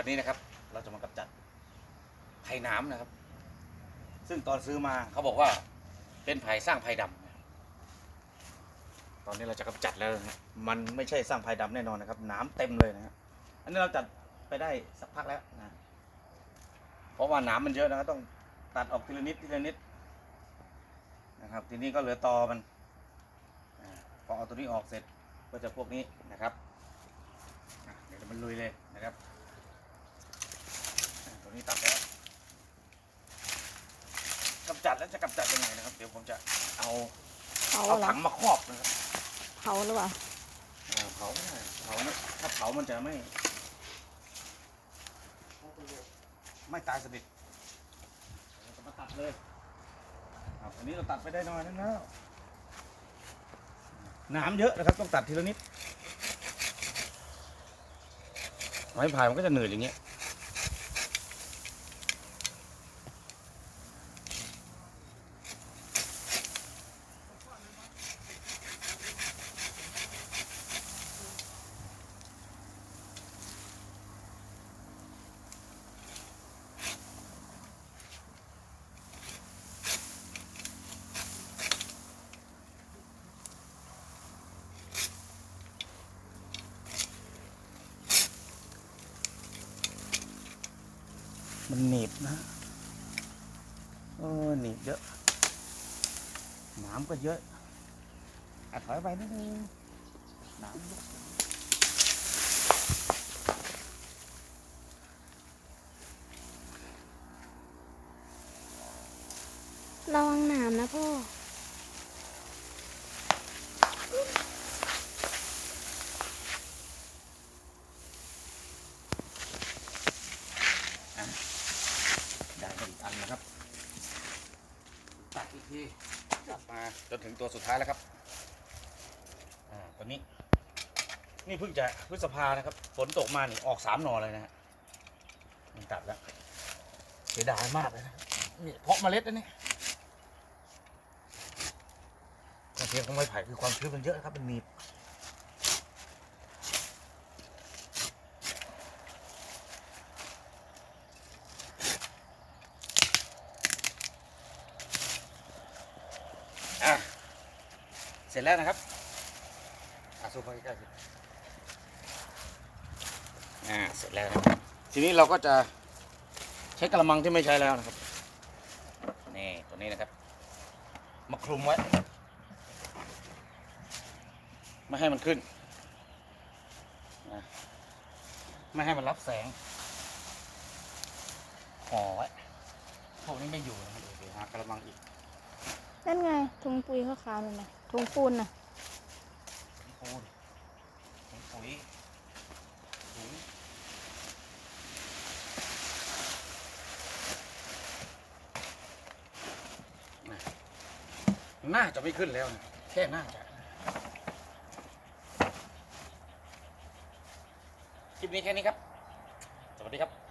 วันนี้นะครับ เราจะมากำจัดไผ่น้ำนะครับ ซึ่งตอนซื้อมาเขาบอกว่าเป็นไผ่สร้างไผ่ดำนะครับตอนนี้เราจะกำจัดแล้วนะมันไม่ใช่สร้างไผ่ดำแน่นอนนะครับ น้ำเต็มเลยนะฮะอันนี้เราจัดไปได้สักพักแล้วนะเพราะว่าน้ำมันเยอะนะครับต้องตัดออกทีละนิดทีละนิดนะครับ ทีนี้ก็เหลือตอมันพอเอาตัวนี้ออกเสร็จก็จะพวกนี้นะครับเดี๋ยวมันลุยเลยนะครับอะตัวนี้ตัดแล้วกำจัด แล้วจะกำจัดยังไงนะครับ เดี๋ยวผมจะเอาเผาเอาเหรอถังมาครอบนะครับเผาหรือเปล่าอ่าเผาไม่ได้เผาไม่ถ้าเผามันจะไม่ ไม่ตายสนิทเราจะมาตัดเลยครับอันนี้เราตัดไปได้น้อยนั่นแล้วน้ำเยอะนะครับ ต้องตัดทีละนิดไม้พายมันก็จะเหนื่อยอย่างเงี้ย มันหนีบนะเออหนีบเยอะน้ำก็เยอะอะถอยไปนิดนึงน้ำเยอะระวังหนามนะพ่อ ได้ไปอีกอันนะครับ ตัดอีกทีกลับมาจนถึงตัวสุดท้ายแล้วครับอ่าตัวนี้ นี่เพิ่งจะพฤษภานะครับฝนตกมานี่ออกสามหน่อเลยนะฮะมันตัดแล้วเสียดายมากเลยนะนี่เพาะเมล็ดนะนี่ความเทียของไม้ไผ่คือความชื้นมันเยอะนะครับมันหนีบ อะ เสร็จแล้วนะครับอะซูมไปใกล้ๆสิอ่าเสร็จแล้วนะครับ ทีนี้เราก็จะใช้กระมังที่ไม่ใช้แล้วนะครับ นี่ตัวนี้นะครับ มาคลุมไว้ ไม่ให้มันขึ้น ไม่ให้มันรับแสงห่อไว้พวกนี้ไม่อยู่นะเดี๋ยวหากระมังอีก นั่นไงถุงปุ๋ยขาวๆนั่นนะถุงปูนน่ะปูนถุงปุ๋ยถุงน่าจะไม่ขึ้นแล้วนะแค่น่าจะคลิปนี้แค่นี้ครับ สวัสดีครับ